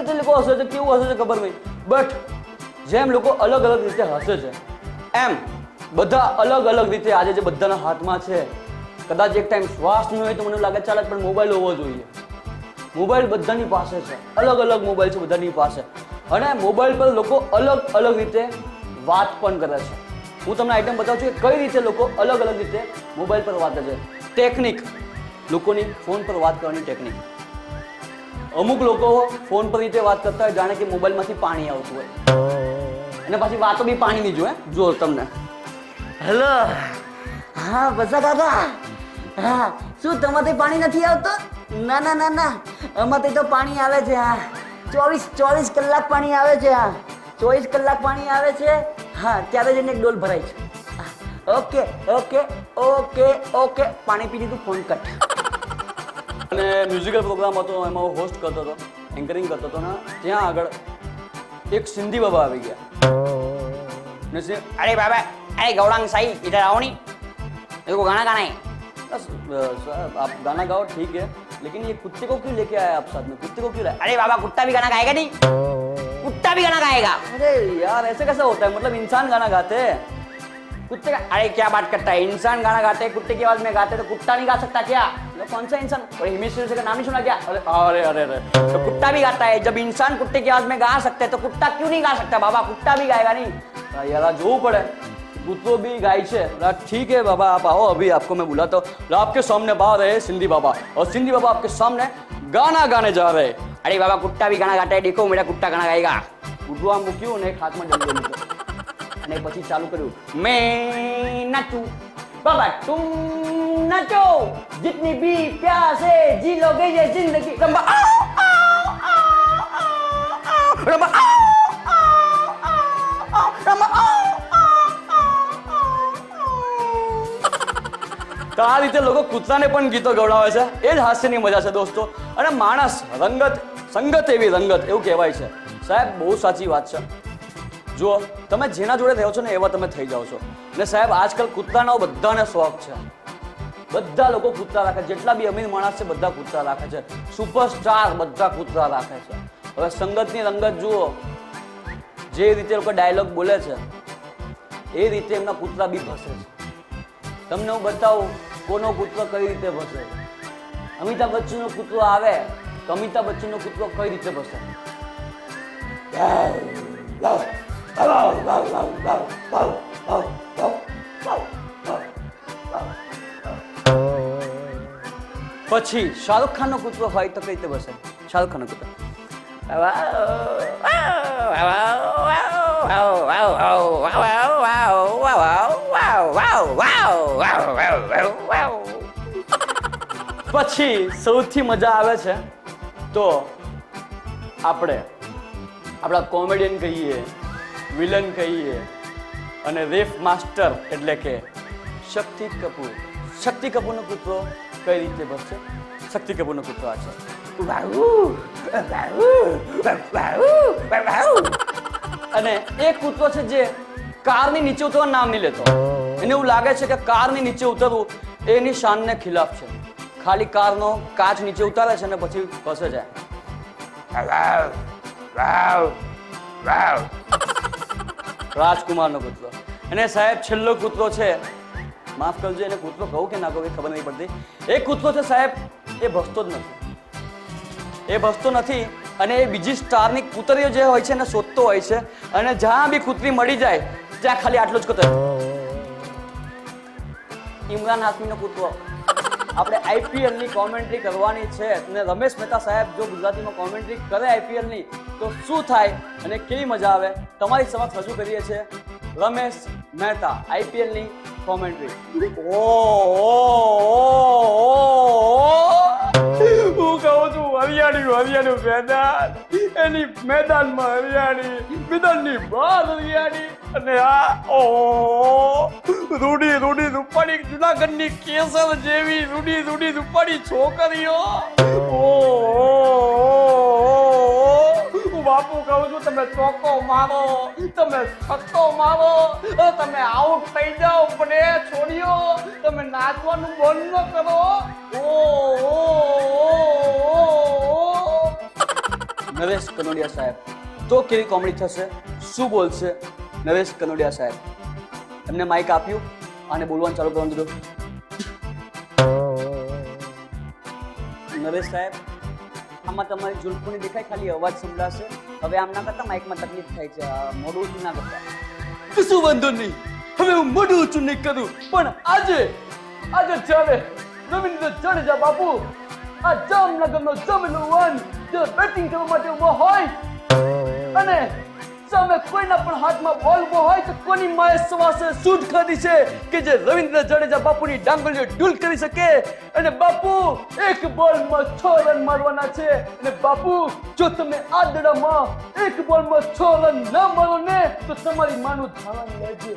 રીતે લોકો હસે છે કેવું હસે છે ખબર નહીં. બટ જેમ લોકો અલગ અલગ રીતે હસે છે, એમ બધા અલગ અલગ રીતે આજે જે બધાના હાથમાં છે, કદાચ એક ટાઈમ શ્વાસ નહીં હોય તો મને લાગે ચાલે, પણ મોબાઈલ હોવો જોઈએ. મોબાઈલ બધાની પાસે છે, અલગ અલગ મોબાઈલ છે બધાની પાસે. અને મોબાઈલ પર લોકો અલગ અલગ રીતે વાત પણ કરે છે. હું તમને આઈટમ બતાવું છું કે કઈ રીતે લોકો અલગ અલગ રીતે મોબાઈલ પર વાત કરે છે. ટેકનિક લોકોની ફોન પર વાત કરવાની ટેકનિક અમુક લોકો ફોન પર રીતે વાત કરતા હોય, જાણે કે મોબાઈલમાંથી પાણી આવતું હોય. અને પછી વાતો બી પાણીની જો હે જો તમને. હેલો. હા, બસા કાકા હા, શું તમારે પાણી નથી આવતું? ના ના ના ના. અમારે તો પાણી આવે છે, હા. ચોવીસ ચોવીસ કલાક પાણી આવે છે, હા. ચોવીસ કલાક પાણી આવે છે, હા, ત્યારે જઈને એક ડોલ ભરાય છે. Okay okay okay okay. પાણી પી લીધું, ફોન કટ. અને મ્યુઝિકલ પ્રોગ્રામ હતો એમાં હું હોસ્ટ કરતો હતો એન્કરિંગ કરતો હતો ને ત્યાં આગળ એક સિંધી બાબા આવી ગયા ને સિ- अरे बाबा अरे गौड़ांग साई इधर आओ नहीं मेरे को गाना गाना है बस, अ, साहब आप गाना गाओ ठीक है लेकिन ये कुत्ते को क्यों लेके आए आप साथ में कुत्ते को क्यों लाए अरे बाबा कुत्ता भी गाना गाएगा नहीं कुत्ता भी गाना गाएगा अरे यार ऐसे कैसे होता है मतलब इंसान गाना गाते हैं कुत्ते का अरे क्या बात करता है इंसान गाना गाते हैं कुत्ते की आवाज में गाते तो कुत्ता नहीं गा सकता क्या तो कौन सा इंसान और हिमेश का नाम नहीं सुना क्या अरे अरे अरे अरे तो कुत्ता भी गाता है जब इंसान कुत्ते की आवाज में गा सकते हैं तो कुत्ता क्यों नहीं गा सकता बाबा कुत्ता भी गाएगा नहीं यार જોવું પડે કૂતરો બી ગાય છે ठीक है बाबा आप आओ अभी आपको मैं बुलाता हूँ आपके सामने बाहर है सिंधी बाबा और सिंधी बाबा आपके सामने गाना गाने जा रहे अरे बाबा कुत्ता भी गाना गाता है देखो मेरा कुत्ता गाना गाएगा કૂતરો આમ મૂક્યું ને એક હાથમાં અને પછી ચાલુ કર્યું. મેં નાચું. બાબા, તું નાચો. જીતની બી પ્યાસ હે જી લો ગઈ છે જિંદગી. રંબા રંબા રંબા તો આ રીતે લોકો કૂતરાને પણ ગીતો ગવડાવે છે. એ જ હાસ્યની મજા છે દોસ્તો. અને માણસ રંગત, સંગત એવી રંગત એવું કહેવાય છે. સાહેબ, બહુ સાચી વાત છે. જુઓ, તમે જેના જોડે રહ્યો છો ને એવા તમે થઈ જાઓ છો. ને સાહેબ, આજકાલ કૂતરાનો બધાને શોખ છે. બધા લોકો કૂતરા રાખે જેટલા બી અમીર માણસ છે, બધા કૂતરા રાખે છે. સુપરસ્ટાર બધા કૂતરા રાખે છે. હવે સંગતની રંગત જુઓ. જે રીતે લોકો ડાયલોગ બોલે છે, એ રીતે એમના કૂતરા બી ભસે છે. તમને હું બતાવું, કોનો કૂતરો કઈ રીતે ભસે? અમિતાભ બચ્ચનનો કૂતરો આવે, તો અમિતાભ બચ્ચનનો કૂતરો કઈ રીતે ભસે? પછી શાહરુખ ખાનનો કૂતરો હોય તો કઈ રીતે ભસે શાહરુખ ખાનનો કૂતરો પછી સૌથી મજા આવે છે તો આપણે આપણા કોમેડિયન કહીએ વિલન કહીએ અને રેફ માસ્ટર એટલે કે શક્તિ કપૂર. શક્તિ કપૂરનો કૂતરો કઈ રીતે બસશે શક્તિ કપૂરનો કૂતરો આ છે. અને એ કૂતરો છે જે કારની નીચે ઉતરવાનું નામ નહીં લેતો. એને એવું લાગે છે કે કારની નીચે ઉતરવું એની શાનને ખિલાફ છે. ખાલી કારનો કાચ નીચે ઉતારે છે અને પછી બસે જાય. રાજકુમારનો કૂતરો અને સાહેબ, છેલ્લો કૂતરો છે. માફ કરજો, એને કૂતરો કહું કે ના કહું, એ ખબર નહીં પડતી. એ કૂતરો છે સાહેબ, એ ભસતો જ નથી. એ ભસતો નથી અને એ બીજી સ્ટારની કૂતરીઓ જે હોય છે એને શોધતો હોય છે. અને જ્યાં બી કૂતરી મળી જાય, ત્યાં ખાલી આટલો જ કૂતરો ઇમરાન હાસમીનો કૂતરો. આપણે આઈપીએલની કોમેન્ટ્રી કરવાની છે. અને રમેશ મહેતા સાહેબ જો ગુજરાતીમાં કોમેન્ટ્રી કરે આઈપીએલની તો શું થાય અને કેવી મજા આવે, તમારી સમક્ષ રજૂ કરીએ છીએ રમેશ મહેતા આઈપીએલની કોમેન્ટ્રી ઓ હું કહું છું, હરિયાળી હરિયાળી મેદાન. એની મેદાનમાં હરિયાળી, મેદાનની બહાર હરિયાળી. અને આ, ઓ રૂડી રૂડી રૂપાણી જુનાગઢની કેસર જેવી રૂડી રૂડી રૂપાણી છોકરીઓ. ઓ. બાપુ કહું છું, તમે ચોકો મારો, તમે છક્કો મારો તમે આઉટ થઈ જાઓ પણ એ છોડીઓ, તમે નાચવાનું બંધ ન કરો. ઓ. નરેશ કનોડિયા સાહેબ, તો કેવી કોમેડી થશે? શું બોલશે? નરેશ કનોડિયા સાહેબ, એમને માઇક આપ્યું અને બોલવાનું ચાલુ કરવાનું દીધું નરેશ સાહેબ, આમાં તમારી જુલ્ફોની દેખાય, ખાલી અવાજ સંભળાશે? હવે આમ કરતા માઇકમાં તકલીફ થાય છે મોડું ઊંચું ના કરતા. કશું વાંધો નહીં. હવે હું મોઢું ઊંચું નહીં કરું. પણ આજે આજે ચાલે રવિન્દ્ર જાડેજા બાપુ આ જામનગરનો જમનો વન જે બેટિંગ કરવા માટે ઊભો હોય, અને સામે કોઈના પણ હાથમાં બોલ ઊભો હોય તો કોની માએ સવાસે સૂટ ખાધી છે કે જે રવિન્દ્ર જાડેજા બાપુની ડાંગલીઓ ડૂલ કરી શકે? અને બાપુ, એક બોલમાં છ રન મારવાના છે. અને બાપુ, જો તમે આ દડામાં એક બોલમાં છ રન ન મારો ને તો તમારી માનું ધારણ લેજો.